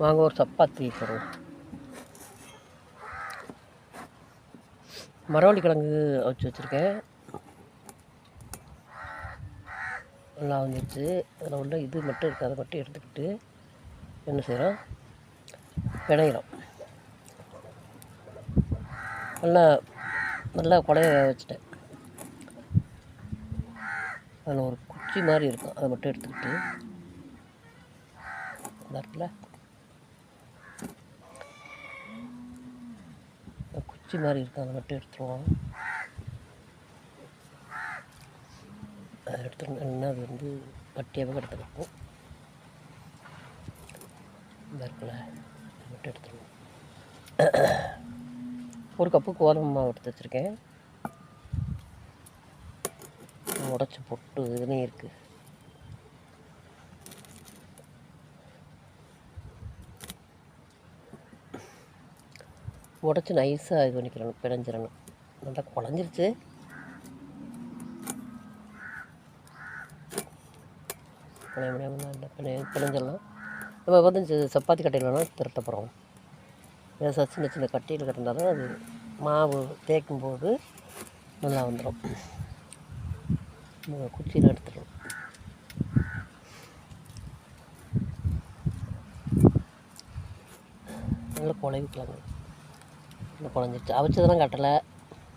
வாங்க ஒரு சப்பாத்தி போடுவோம் மரவள்ளி கிழங்கு வச்சு வச்சுருக்கேன். நல்லா வந்துடுச்சு அதில் உள்ள இது மட்டும் இருக்குது. அதை மட்டும் எடுத்துக்கிட்டு என்ன செய்கிறோம்? பிணையிறோம் நல்லா நல்லா குழைய வேக வச்சுட்டேன். அதில் ஒரு குச்சி மாதிரி இருக்கும். அதை மட்டும் எடுத்துக்கிட்டு நல்லா இருக்குல்ல இந்த குச்சி மாதிரி இருக்கும் அதை மட்டும் எடுத்துருவோம். அதை எடுத்துருந்தோம்னா அது வந்து கட்டியாகவே எடுத்துருக்கும் இந்த இருக்குல்ல அதை மட்டும் எடுத்துருவோம். ஒரு கப்பு கோதுமை மாவு எடுத்து வச்சுருக்கேன். உடச்சி பொட்டு இதுலேயும் இருக்குது உடச்சி நைஸாக இது பண்ணிக்கிறணும் பிணைஞ்சிடணும். நல்லா குழஞ்சிருச்சு. பிணைய முடியாமல் நல்லா பிணைய பிணைஞ்சிடலாம். நம்ம வந்து சப்பாத்தி கட்டையிலனா திரட்ட போகிறோம் லேசாக சின்ன சின்ன கட்டியில் கட்டிருந்தால் தான் அது மாவு தேய்க்கும் போது நல்லா வந்துடும். குச்சியில் எடுத்துடணும் நல்லா குழவிக்கலாங்க. இன்னும் குழஞ்சிருச்சு அவிச்சதெல்லாம் கட்டலை.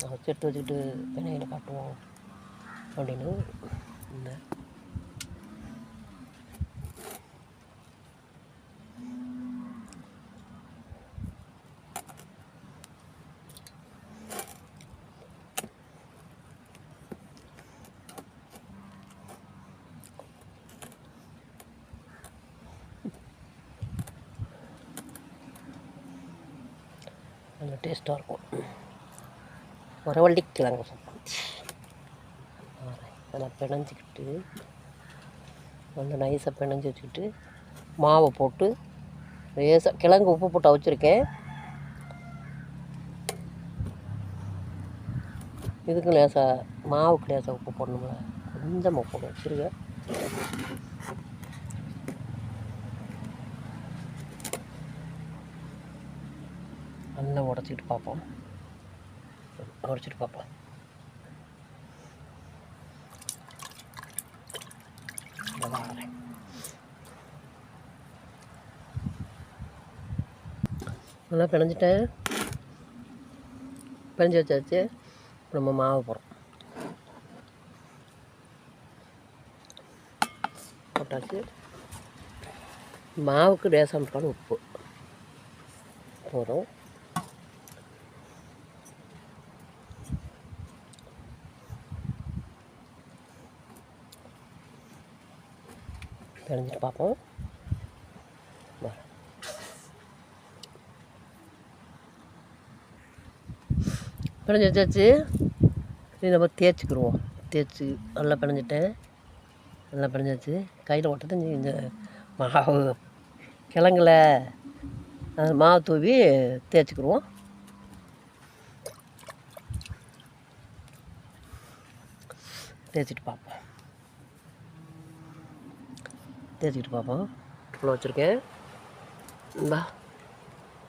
அவிச்சு எடுத்து வச்சுக்கிட்டு பிணையில் காட்டுவோம் அப்படின்னு. இந்த நல்ல டேஸ்ட்டாக இருக்கும். மரவள்ளி கிழங்கு சப்பாத்தி அதை பிணைஞ்சிக்கிட்டு நல்லா நைஸாக பிணைஞ்சி வச்சுக்கிட்டு மாவை போட்டு லேசாக கிழங்கு உப்பு போட்டு அவிச்சிருக்கேன். இதுக்கு லேசாக மாவுக்கு லேசாக உப்பு போடணும்ல. கொஞ்சமாக போடணும் வச்சுருக்கேன் நல்லா உடச்சிக்கிட்டு பார்ப்போம். உடச்சிட்டு பார்ப்போம். நல்லா பிணைஞ்சிட்டேன் பிணைஞ்சி வச்சாச்சு. இப்ப நம்ம மாவு போகிறோம் போட்டாச்சு. மாவுக்கு லேசாக இருக்கான உப்பு. போகிறோம் பிணைஞ்சிட்டு பார்ப்போம். வா. பிணைஞ்சி வச்சாச்சு. இது நம்ம தேய்ச்சிக்கிருவோம். தேய்ச்சி நல்லா பிணைஞ்சிட்டேன். நல்லா பிணைஞ்சாச்சு. கையில் ஒட்டத்தை இந்த மாவு கிழங்குல அது மாவு தூவி தேய்ச்சிக்கிடுவோம் தேய்ச்சிட்டு பார்ப்போம். தேய்ச்சிக்கிட்டு பார்ப்போம். இவ்வளோ வச்சுருக்கேன். இந்தா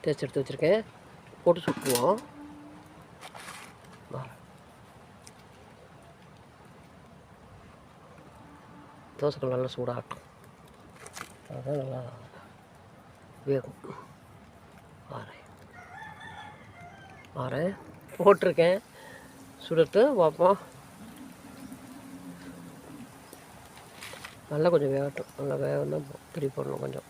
தேய்ச்சி எடுத்து வச்சுருக்கேன். போட்டு சுட்டுவோம் வா. தோசைக்கல் நல்லா சூடாகட்டும். அதுதான் நல்லா வேகும். ஆறேன் ஆறேன் போட்டிருக்கேன். சுடுட்டு பார்ப்போம். நல்லா கொஞ்சம் வேகட்டும். நல்லா வேகம் திரி போடணும் கொஞ்சம்.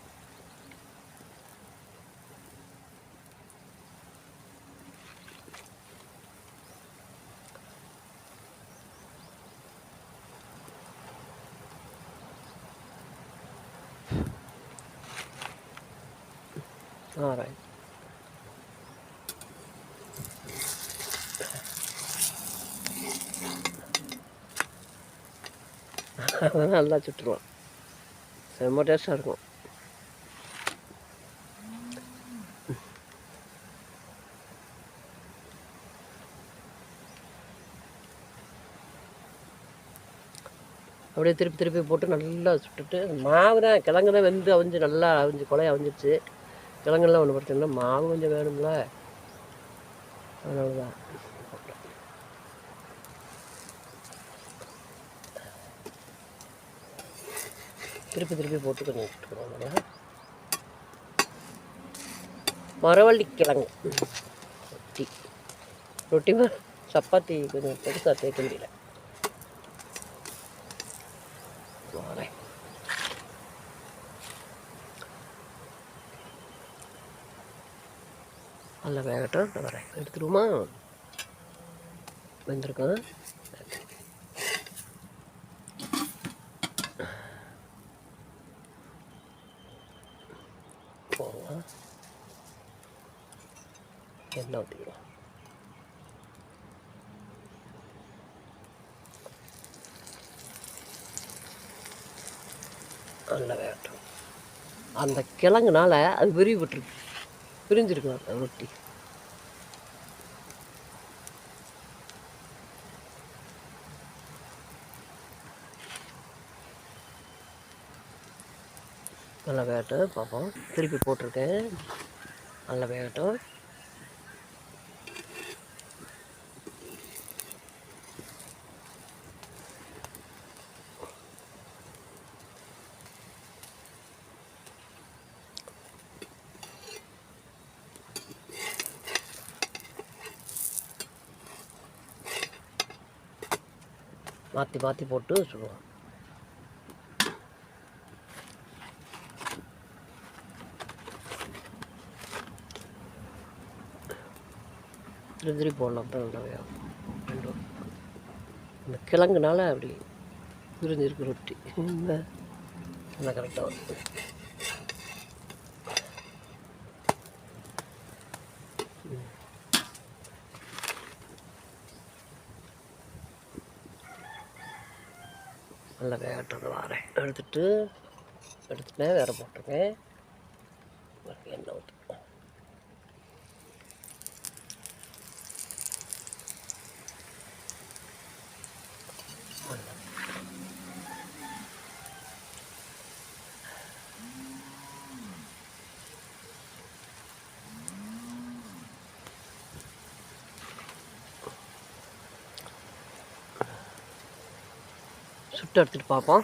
ஆright அதெல்லாம் நல்லா சுட்டுருவோம் செம்ம டேஸ்ட்டாக இருக்கும். அப்படியே திருப்பி திருப்பி போட்டு நல்லா சுட்டுட்டு மாவு தான் கிழங்கு தான் வெந்து அவிஞ்சு நல்லா அவிஞ்சு கொலை அவிஞ்சிருச்சு. கிழங்குலாம் ஒன்று பிரச்சனை இல்லை. மாவு கொஞ்சம் வேணும்ல. அதனால திருப்பி திருப்பி போட்டு கொஞ்சம் விட்டுக்கிறோம் மரவள்ளி மரவள்ளிக்கிழங்கு ரொட்டி. ரொட்டி சப்பாத்தி கொஞ்சம் பெருசாக தேய்க்க முடியல. நல்லா வேகட்டும். நான் வரேன். எடுத்துருவோமா வந்திருக்கேன் எண்ணெய் ஊற்றிக்கலாம் நல்ல வேகட்டும் அந்த கிழங்குனால அது விரிவு விட்டுருக்கு. பிரிஞ்சிருக்கு அந்த ரொட்டி. நல்லா வேகட்டும் பார்ப்போம். திருப்பி போட்டிருக்கேன். நல்லா வேகட்டும் மாற்றி மாற்றி போட்டு சுடுவோம் திருப்பி போடலாம் அப்புறம் இந்த கிழங்குனால அப்படி பிரிஞ்சிருக்கு ரொட்டி. இந்த நல்லா கரெக்டாக வருது நல்லா வேகட்டும் வரேன். எடுத்துட்டு எடுத்துட்டேன் வேறு போட்டிருக்கேன். எண்ணெய் ஊற்று சுட்டு எடுத்துட்டு பார்ப்போம்